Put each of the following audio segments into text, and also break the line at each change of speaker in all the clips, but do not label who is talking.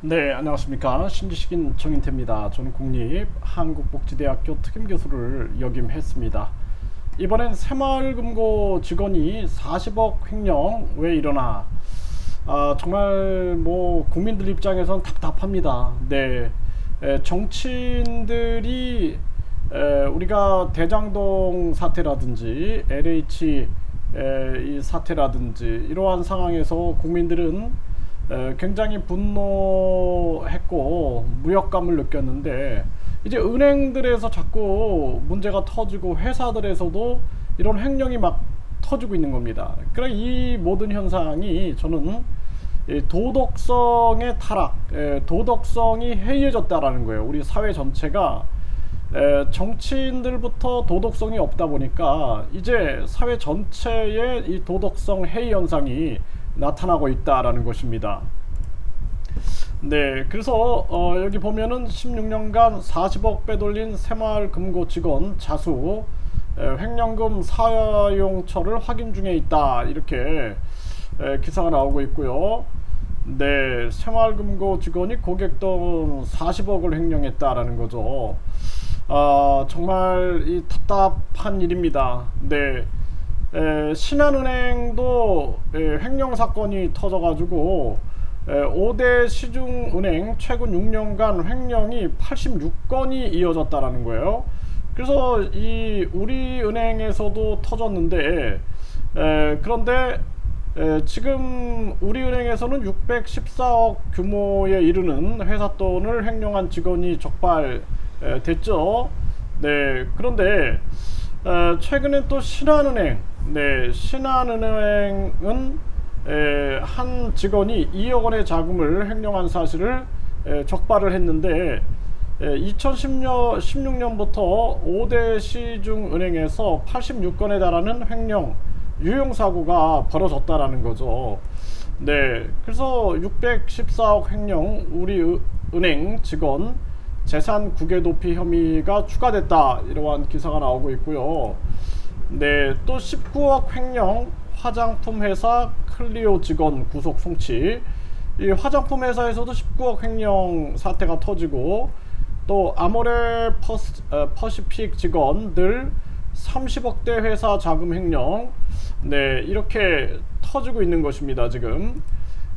네, 안녕하십니까. 신지식인 정인태입니다. 저는 국립 한국복지대학교 특임교수를 역임했습니다. 이번엔 새마을금고 직원이 40억 횡령 왜 일어나? 아, 정말 뭐 국민들 입장에선 답답합니다. 네, 에, 정치인들이 에, 우리가 대장동 사태라든지 LH 에, 이 사태라든지 이러한 상황에서 국민들은 에, 굉장히 분노했고 무력감을 느꼈는데 이제 은행들에서 자꾸 문제가 터지고 회사들에서도 이런 횡령이 막 터지고 있는 겁니다. 그러니까 이 모든 현상이 저는 이 도덕성의 타락, 에, 도덕성이 해이해졌다라는 거예요. 우리 사회 전체가 에, 정치인들부터 도덕성이 없다 보니까 이제 사회 전체의 이 도덕성 해이 현상이 나타나고 있다라는 것입니다. 네, 그래서 어, 여기 보면은 16년간 40억 빼돌린 새마을 금고 직원 자수 에, 횡령금 사용처를 확인 중에 있다 이렇게 에, 기사가 나오고 있고요. 네, 새마을 금고 직원이 고객돈 40억을 횡령했다라는 거죠. 아, 정말 이 답답한 일입니다. 네. 에, 신한은행도 에, 횡령 사건이 터져가지고 에, 5대 시중은행 최근 6년간 횡령이 86건이 이어졌다라는 거예요. 그래서 이 우리은행에서도 터졌는데 에, 그런데 에, 지금 우리은행에서는 614억 규모에 이르는 회사 돈을 횡령한 직원이 적발됐죠. 네, 그런데 에, 최근에 또 신한은행, 네, 신한은행은 에, 한 직원이 2억 원의 자금을 횡령한 사실을 에, 적발을 했는데 2010년 16년부터 5대 시중은행에서 86건에 달하는 횡령 유용 사고가 벌어졌다라는 거죠. 네, 그래서 614억 횡령 우리 의- 은행 직원 재산 국외 도피 혐의가 추가됐다 이러한 기사가 나오고 있고요. 네, 또 19억 횡령 화장품 회사 클리오 직원 구속 송치. 이 화장품 회사에서도 19억 횡령 사태가 터지고 또 아모레 퍼스, 어, 퍼시픽 직원들 30억대 회사 자금 횡령. 네, 이렇게 터지고 있는 것입니다, 지금.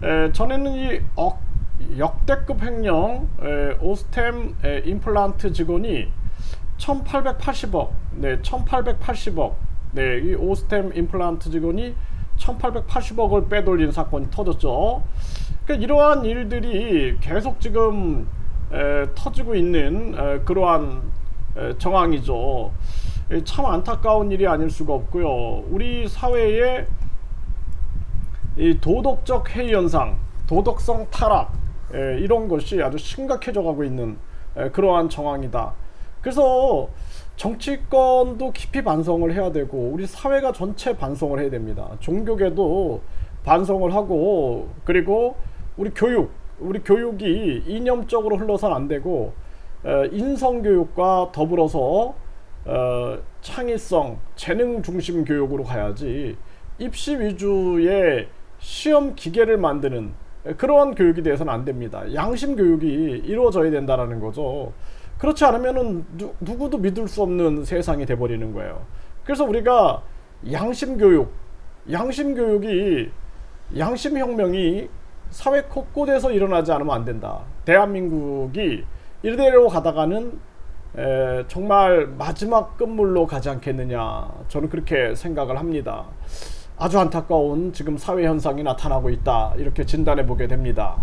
에, 전에는 이 억, 역대급 횡령 에, 오스템 에, 임플란트 직원이 1880억, 네, 1880억, 네, 이 오스템 임플란트 직원이 1880억을 빼돌린 사건이 터졌죠. 그러니까 이러한 일들이 계속 지금 에, 터지고 있는 에, 그러한 에, 정황이죠. 에, 참 안타까운 일이 아닐 수가 없고요. 우리 사회에 이 도덕적 해이 현상, 도덕성 타락 에, 이런 것이 아주 심각해져 가고 있는 에, 그러한 정황이다. 그래서 정치권도 깊이 반성을 해야 되고 우리 사회가 전체 반성을 해야 됩니다. 종교계도 반성을 하고 그리고 우리 교육, 우리 교육이 이념적으로 흘러서는 안 되고 에, 인성 교육과 더불어서 어, 창의성, 재능 중심 교육으로 가야지 입시 위주의 시험 기계를 만드는 그러한 교육이 돼서는 안 됩니다. 양심 교육이 이루어져야 된다라는 거죠. 그렇지 않으면은 누, 누구도 믿을 수 없는 세상이 돼 버리는 거예요. 그래서 우리가 양심 교육, 양심 교육이 양심 혁명이 사회 곳곳에서 일어나지 않으면 안 된다. 대한민국이 이대로 가다가는 에, 정말 마지막 끝물로 가지 않겠느냐. 저는 그렇게 생각을 합니다. 아주 안타까운 지금 사회 현상이 나타나고 있다. 이렇게 진단해 보게 됩니다.